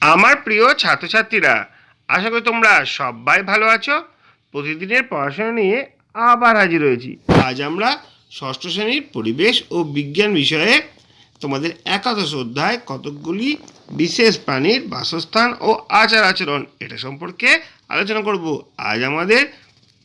আমার প্রিয় ছাত্রছাত্রীরা, আশা করি তোমরা সবাই ভালো আছো। প্রতিদিনের পড়াশোনা নিয়ে আবার হাজির হয়েছি। আজ আমরা ষষ্ঠ শ্রেণির পরিবেশ ও বিজ্ঞান বিষয়ে তোমাদের একাদশ অধ্যায় কতকগুলি বিশেষ প্রাণীর বাসস্থান ও আচার আচরণ এটা সম্পর্কে আলোচনা করব। আজ আমাদের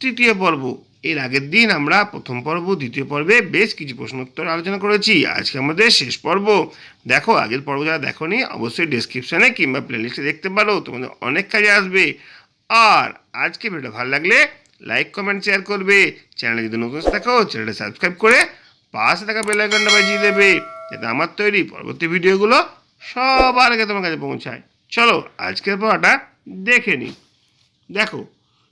তৃতীয় পর্ব এর আগের দিন আমরা প্রথম পর্ব, দ্বিতীয় পর্বে বেশ কিছু প্রশ্নোত্তর আলোচনা করেছি। আজকে আমাদের শেষ পর্ব। দেখো, আগের পর্ব যারা দেখোনি, অবশ্যই ডেসক্রিপশানে কিংবা প্লেলিস্টে দেখতে পারো। তোমাদের অনেক কাজে আসবে। আর আজকে ভিডিও ভালো লাগলে লাইক কমেন্ট শেয়ার করবে। চ্যানেলে যদি নতুন থাকো চ্যানেলটা সাবস্ক্রাইব করে পাশে থাকা বেল আইকনটা বাজিয়ে দেবে, যাতে আমার তৈরি পরবর্তী ভিডিওগুলো সবার আগে তোমার কাছে পৌঁছায়। চলো, আজকের পড়াটা দেখে নিই। দেখো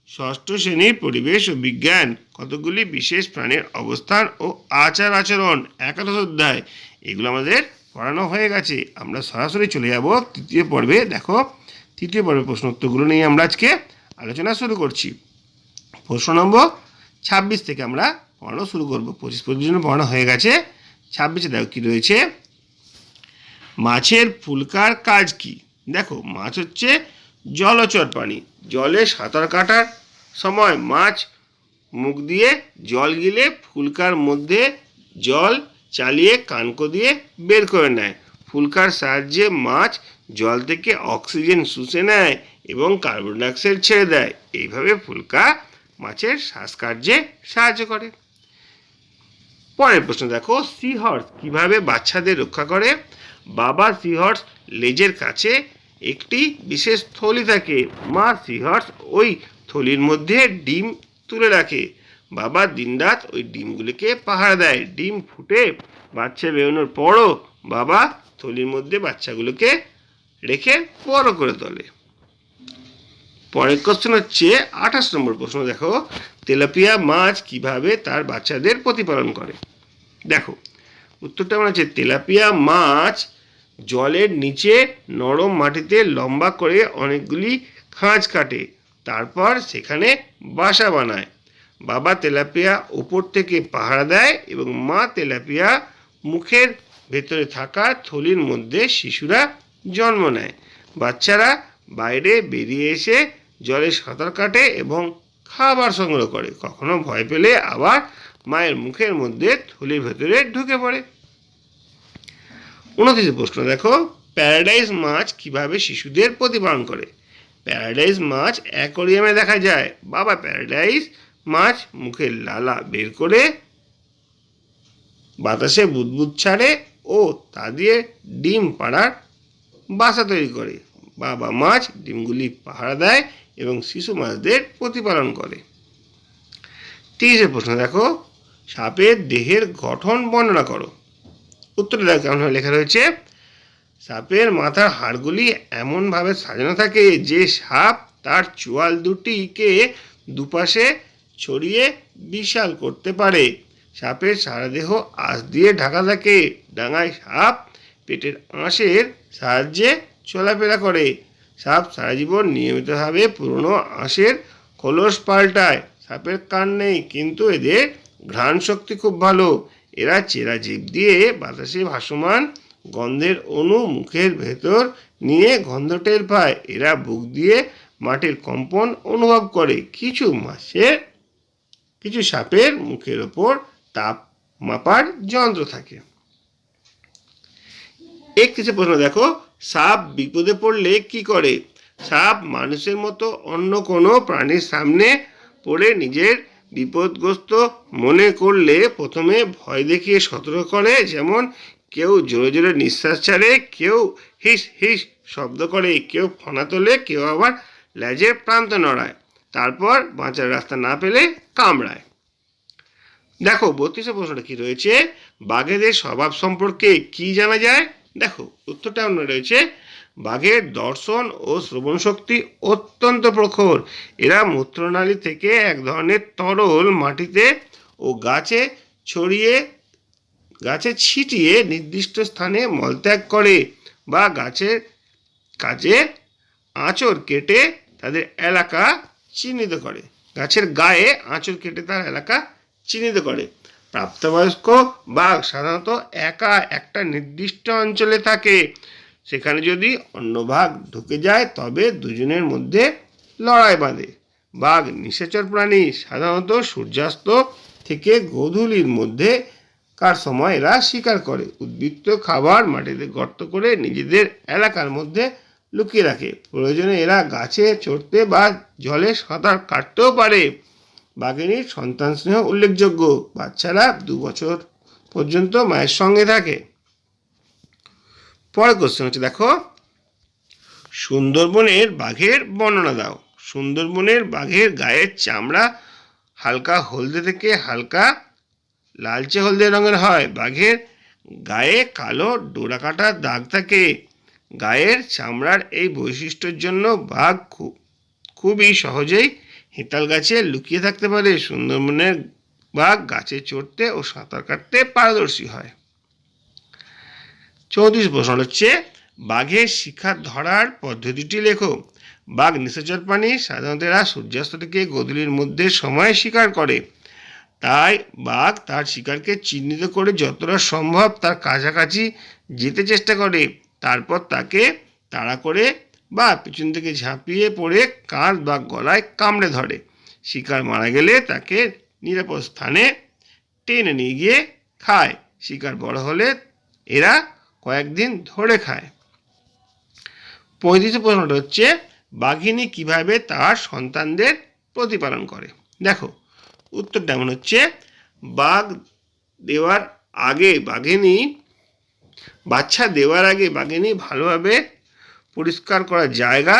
ষষ্ঠ শ্রেণির পরিবেশ ও বিজ্ঞান, কতগুলি বিশেষ প্রাণীর অবস্থান ও আচার আচরণ? একাদশ অধ্যায়। এগুলো আমাদের পড়ানো হয়ে গেছে। আমরা সরাসরি চলে যাব তৃতীয় পর্বে। দেখো, তৃতীয় পর্বের প্রশ্ন উত্তরগুলো নিয়ে আমরা আজকে আলোচনা শুরু করছি। প্রশ্ন নম্বর ছাব্বিশ থেকে আমরা পড়ানো শুরু করব। পঁচিশ পর্যন্ত পড়ানো হয়ে গেছে। ছাব্বিশে দেখো কী রয়েছে? মাছের ফুলকার কাজ কি? দেখো, মাছ হচ্ছে জলচর প্রাণী জলে সাঁতার কাটার সময় মাছ মুখ দিয়ে জল গিলে ফুলকার মধ্যে জল চালিয়ে কানকো দিয়ে বের করে নেয়। ফুলকার সাহায্যে মাছ জল থেকে অক্সিজেন শুষে নেয় এবং কার্বন ডাইঅক্সাইড ছেড়ে দেয়। এইভাবে ফুলকা মাছের শ্বাসকার্যে সাহায্য করে। পরের প্রশ্ন দেখো সি হর্স কীভাবে বাচ্চাদের রক্ষা করে? বাবা সি হর্স লেজের কাছে একটি বিশেষ থলি থাকে। মা সি হর্স ওই থলির মধ্যে ডিম তুলে রাখে। বাবা দিনরাত ওই ডিমগুলিকে পাহারা দেয়। ডিম ফুটে বাচ্চা বেরোনোর পরও বাবা থলির মধ্যে বাচ্চাগুলোকে রেখে বড় করে তোলে। পরের কোশ্চেন হচ্ছে আঠাশ নম্বর প্রশ্ন। দেখো, তেলাপিয়া মাছ কীভাবে তার বাচ্চাদের প্রতিপালন করে? দেখো, উত্তরটা মনে হচ্ছে তেলাপিয়া মাছ জলের নিচে নরম মাটিতে লম্বা করে অনেকগুলি খাঁজ কাটে, তারপর সেখানে বাসা বানায়। বাবা তেলাপিয়া উপর থেকে পাহারা দেয় এবং মা তেলাপিয়া মুখের ভেতরে থাকা থলির মধ্যে শিশুরা জন্ম নেয়। বাচ্চারা বাইরে বেরিয়ে এসে জলে সাঁতার কাটে এবং খাবার সংগ্রহ করে। কখনো ভয় পেলে আবার মায়ের মুখের মধ্যে থলির ভেতরে ঢুকে পড়ে। উনত্রিশে প্রশ্ন, দেখো প্যারাডাইজ মাছ কীভাবে শিশুদের প্রতিপালন করে? প্যারাডাইজ মাছ অ্যাকোরিয়ামে দেখা যায়। বাবা প্যারাডাইজ মাছ মুখের লালা বের করে বাতাসে বুদবুদ ছাড়ে ও তা দিয়ে ডিম পাড়ার বাসা তৈরি করে। বাবা মাছ ডিমগুলি পাহারা দেয় এবং শিশু মাছদের প্রতিপালন করে। তিরিশে প্রশ্ন, দেখো, সাপের দেহের গঠন বর্ণনা করো। উত্তরে দেখো কেমন লেখা রয়েছে, সাপের মাথার হাড়গুলি এমনভাবে সাজানো থাকে যে সাপ তার চোয়াল দুটিকে দুপাশে ছড়িয়ে বিশাল করতে পারে। সাপের সারা দেহ আঁশ দিয়ে ঢাকা থাকে। ডাঙায় সাপ পেটের আঁশের সাহায্যে চলাফেরা করে। সাপ সারা জীবন নিয়মিতভাবে পুরনো আঁশের খোলস পাল্টায়। সাপের কান নেই, কিন্তু এদের ঘ্রাণ শক্তি খুব ভালো। এরা চেরা জীব দিয়ে বাতাসে ভাসমান গন্ধের অণু মুখের ভেতর নিয়ে গন্ধ টের পায়। এরা বুক দিয়ে মাটির কম্পন অনুভব করে। কিছু মাছের, কিছু সাপের মুখের ওপর তাপ মাপার যন্ত্র থাকে। একত্রিশে প্রশ্ন, দেখো, সাপ বিপদে পড়লে কি করে? সাপ মানুষের মতো অন্য কোনো প্রাণীর সামনে পড়ে নিজের বিপদগ্রস্ত মনে করলে প্রথমে ভয় দেখিয়ে সতর্ক করে, যেমন কেউ জোরে জোরে নিঃশ্বাস ছাড়ে, কেউ হিস হিস শব্দ করে, কেউ ফনা তোলে, কেউ আবার লেজের প্রান্ত নড়ায়। তারপর বাঁচার রাস্তা না পেলে কামড়ায়। দেখো, বত্রিশে প্রশ্নটা কি রয়েছে? বাঘেদের স্বভাব সম্পর্কে কি জানা যায়? দেখো, উত্তরটা অন্য রয়েছে। বাঘের দর্শন ও শ্রবণ শক্তি অত্যন্ত প্রখর। এরা মূত্রনালী থেকে এক ধরনের তরল মাটিতে ও গাছে ছড়িয়ে, গাছে ছিটিয়ে নির্দিষ্ট স্থানে মলত্যাগ করে বা গাছের কাজে আঁচড় কেটে তাদের এলাকা চিহ্নিত করে। গাছের গায়ে আঁচড় কেটে তার এলাকা চিহ্নিত করে। প্রাপ্তবয়স্ক বাঘ সাধারণত একা একটা নির্দিষ্ট অঞ্চলে থাকে। সেখানে যদি অন্য বাঘ ঢুকে যায়, তবে দুজনের মধ্যে লড়াই বাঁধে। বাঘ নিশাচর প্রাণী, সাধারণত সূর্যাস্ত থেকে গোধূলির মধ্যে কার সময় এরা শিকার করে। উদ্বৃত্ত খাবার মাটিতে গর্ত করে নিজেদের এলাকার মধ্যে লুকিয়ে রাখে। প্রয়োজনে এরা গাছে চড়তে বা জলে সাঁতার কাটতেও পারে। বাঘিনীর সন্তান স্নেহ উল্লেখযোগ্য। বাচ্চারা দু বছর পর্যন্ত মায়ের সঙ্গে থাকে। পরের কোশ্চেন হচ্ছে, দেখো, সুন্দরবনের বাঘের বর্ণনা দাও। সুন্দরবনের বাঘের গায়ের চামড়া হালকা হলদে থেকে হালকা লালচে হলদে রঙের হয়। বাঘের গায়ে কালো ডোরাকাটা দাগ থাকে। গায়ের চামড়ার এই বৈশিষ্ট্যের জন্য বাঘ খুব খুবই সহজেই হেতাল গাছে লুকিয়ে থাকতে পারে। সুন্দরবনের বাঘ গাছে চড়তে ও সাঁতার কাটতে পারদর্শী হয়। চৌত্রিশ প্রশ্ন হচ্ছে বাঘের শিকার ধরার পদ্ধতিটি লেখো। বাঘ নিশাচর প্রাণী সাধারণত এরা সূর্যাস্ত থেকে গোধূলির মধ্যে সময় শিকার করে। তাই বাঘ তার শিকারকে চিহ্নিত করে যতটা সম্ভব তার কাছাকাছি যেতে চেষ্টা করে। তারপর তাকে তাড়া করে বা পিছন থেকে ঝাঁপিয়ে পড়ে কাঁধ বা গলায় কামড়ে ধরে। শিকার মারা গেলে তাকে নিরাপদ স্থানে টেনে নিয়ে গিয়ে খায়। শিকার বড় হলে এরা কয়েকদিন ধরে খায়। পঁয়ত্রিশ প্রশ্নটা হচ্ছে বাঘিনী কীভাবে তার সন্তানদের প্রতিপালন করে। দেখো উত্তরটা এমন হচ্ছে? বাঘ দেওয়ার আগে বাঘিনী, বাচ্চা দেওয়ার আগে বাঘিনী ভালোভাবে পরিষ্কার করা জায়গা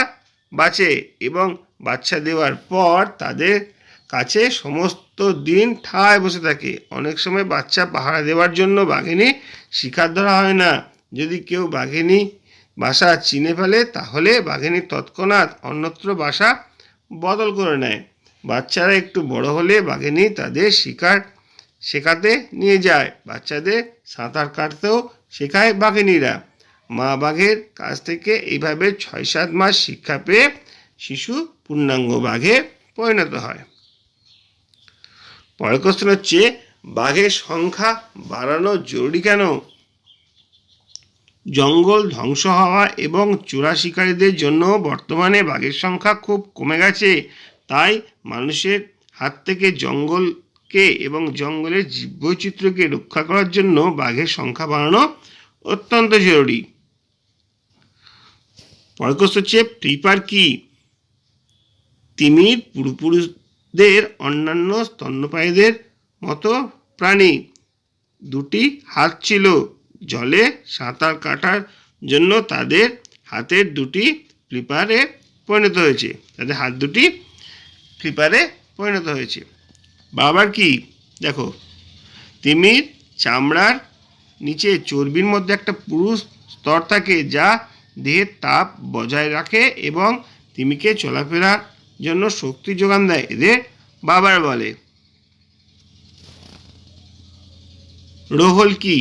বাঁচে এবং বাচ্চা দেওয়ার পর তাদের কাছে সমস্ত দিন ঠায় বসে থাকে। অনেক সময় বাচ্চা পাহারা দেওয়ার জন্য বাঘিনী শিকার ধরা হয় না। যদি কেউ বাঘিনী বাসা চিনে ফেলে, তাহলে বাঘিনী তৎক্ষণাৎ অন্যত্র বাসা বদল করে নেয়। বাচ্চারা একটু বড় হলে বাঘিনী তাদের শিকার শেখাতে নিয়ে যায়। বাচ্চাদের সাঁতার কাটতেও শেখায় বাঘিনীরা। মা বাঘের কাছ থেকে এইভাবে ছয় সাত মাস শিক্ষা পেয়ে শিশু পূর্ণাঙ্গ বাঘে পরিণত হয়। পরের কোশ্চেন হচ্ছে, বাঘের সংখ্যা বাড়ানো জরুরি কেন? জঙ্গল ধ্বংস হওয়া এবং চোরা শিকারীদের জন্য বর্তমানে বাঘের সংখ্যা খুব কমে গেছে। তাই মানুষের হাত থেকে জঙ্গলকে এবং জঙ্গলের জীববৈচিত্র্যকে রক্ষা করার জন্য বাঘের সংখ্যা বাড়ানো অত্যন্ত জরুরি। পরের হচ্ছে প্রিপার কি? তিমির পূর্বপুরুষদের অন্যান্য স্তন্যপায়ীদের মতো প্রাণী। দুটি হাত ছিল। জলে সাঁতার কাটার জন্য তাদের হাতের দুটি ফ্লিপারে পরিণত হয়েছে। তাদের হাত দুটি ফ্লিপারে পরিণত হয়েছে। বাবার কি? দেখো, তিমির চামড়ার নিচে চর্বির মধ্যে একটা পুরুষ স্তর থাকে যা দেহের তাপ বজায় রাখে এবং তিমিকে চলাফেরার জন্য শক্তি যোগান দেয়, এদের বাবার বলে। রোহল কি?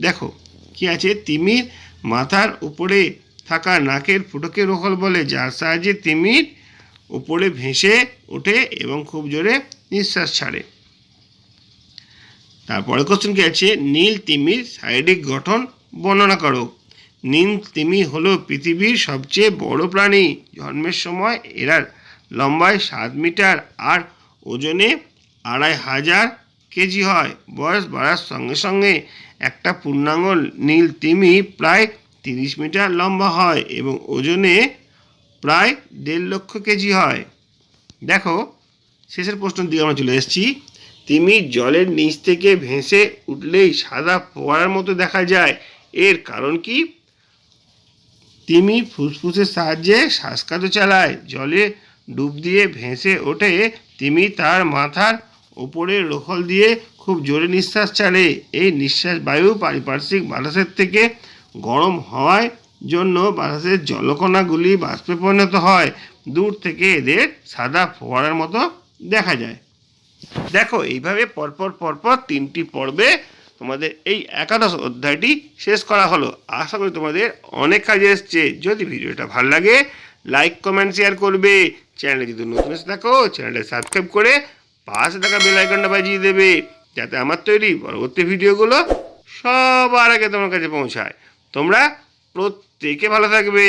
দেখো, কি আছে? তিমির মাথার উপরে থাকা নাকের ফুটোকে রোহল বলে, যার সাহায্যে তিমির উপরে ভেসে ওঠে এবং খুব জোরে নিঃশ্বাস ছাড়ে। তারপরে কোশ্চেন কি আছে? নীল তিমির শারীরিক গঠন বর্ণনা করো। নীল তিমি হলো পৃথিবীর সবচেয়ে বড় প্রাণী। জন্মের সময় এরা লম্বায় সাত মিটার আর ওজনে আড়াই হাজার কেজি হয়। বয়স বাড়ার সঙ্গে সঙ্গে একটা পূর্ণাঙ্গ নীল তিমি প্রায় তিরিশ মিটার লম্বা হয় এবং ওজনে প্রায় দেড় লক্ষ কেজি হয়। দেখো, শেষের প্রশ্নের দিকে আমরা চলে এসেছি। তিমি জলের নিচ থেকে ভেসে উঠলেই সাদা ফোয়ারার মতো দেখা যায়। এর কারণ কি? তিমি ফুসফুসের সাহায্যে শ্বাসকাত চালায়। জলে ডুব দিয়ে ভেসে ওঠে তিমি তার মাথার ওপরে রোখল দিয়ে খুব জোরে নিঃশ্বাস ছাড়ে এই নিঃশ্বাস বায়ু পারিপার্শ্বিক বাতাসের থেকে গরম হওয়ার জন্য বাতাসের জলকণাগুলি বাষ্পে পরিণত হয়। দূর থেকে এদের সাদা ফোয়ারার মতো দেখা যায়। দেখো, এইভাবে পরপর পরপর তিনটি পর্বে তোমাদের এই একাদশ অধ্যায়টি শেষ করা হলো। আশা করি তোমাদের অনেক কাজে এসছে। যদি ভিডিওটা ভালো লাগে লাইক কমেন্ট শেয়ার করবে। চ্যানেলে যদি নতুন এসে থাকো, চ্যানেলটা সাবস্ক্রাইব করে পাশে টাকা বেল আইকনটা বাজিয়ে দেবে, যাতে আমার তৈরি পরবর্তী ভিডিওগুলো সবার আগে তোমার কাছে পৌঁছায়। তোমরা প্রত্যেকে ভালো থাকবে।